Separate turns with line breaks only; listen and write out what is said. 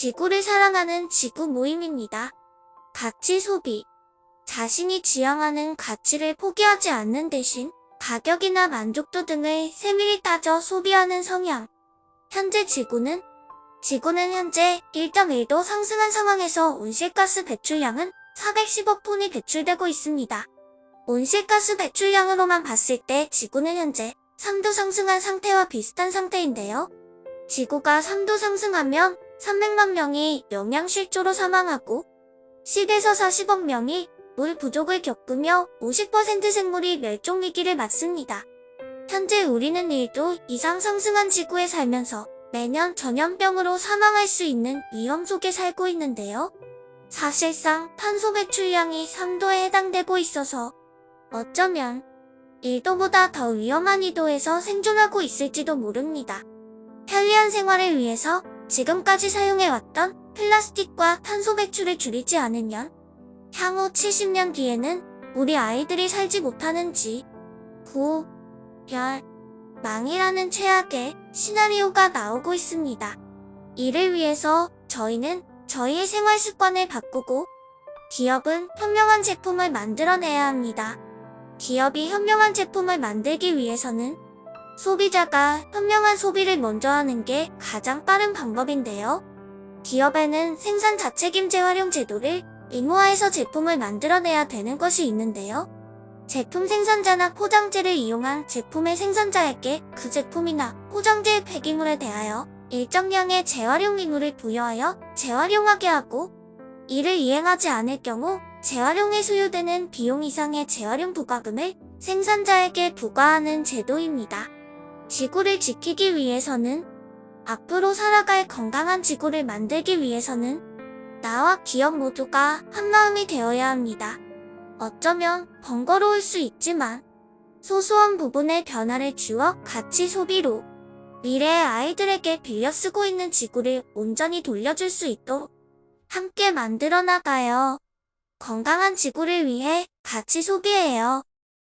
지구를 사랑하는 지구 모임입니다. 가치 소비. 자신이 지향하는 가치를 포기하지 않는 대신 가격이나 만족도 등을 세밀히 따져 소비하는 성향. 현재 지구는 지구는 현재 1.1도 상승한 상황에서 온실가스 배출량은 410억 톤이 배출되고 있습니다. 온실가스 배출량으로만 봤을 때 지구는 현재 3도 상승한 상태와 비슷한 상태인데요. 지구가 3도 상승하면 300만 명이 영양실조로 사망하고 10에서 40억 명이 물 부족을 겪으며 50% 생물이 멸종 위기를 맞습니다. 현재 우리는 1도 이상 상승한 지구에 살면서 매년 전염병으로 사망할 수 있는 위험 속에 살고 있는데요. 사실상 탄소 배출량이 3도에 해당되고 있어서 어쩌면 1도보다 더 위험한 2도에서 생존하고 있을지도 모릅니다. 편리한 생활을 위해서 지금까지 사용해왔던 플라스틱과 탄소 배출을 줄이지 않으면 향후 70년 뒤에는 우리 아이들이 살지 못하는 지, 구, 열, 망이라는 최악의 시나리오가 나오고 있습니다. 이를 위해서 저희는 저희의 생활 습관을 바꾸고 기업은 현명한 제품을 만들어내야 합니다. 기업이 현명한 제품을 만들기 위해서는 소비자가 현명한 소비를 먼저 하는 게 가장 빠른 방법인데요. 기업에는 생산 자책임 재활용 제도를 의무화해서 제품을 만들어내야 되는 것이 있는데요. 제품 생산자나 포장재를 이용한 제품의 생산자에게 그 제품이나 포장재의 폐기물에 대하여 일정량의 재활용 의무를 부여하여 재활용하게 하고 이를 이행하지 않을 경우 재활용에 소요되는 비용 이상의 재활용 부과금을 생산자에게 부과하는 제도입니다. 지구를 지키기 위해서는 앞으로 살아갈 건강한 지구를 만들기 위해서는 나와 기업 모두가 한마음이 되어야 합니다. 어쩌면 번거로울 수 있지만 소소한 부분의 변화를 주어 가치 소비로 미래의 아이들에게 빌려 쓰고 있는 지구를 온전히 돌려줄 수 있도록 함께 만들어 나가요. 건강한 지구를 위해 같이 소비해요.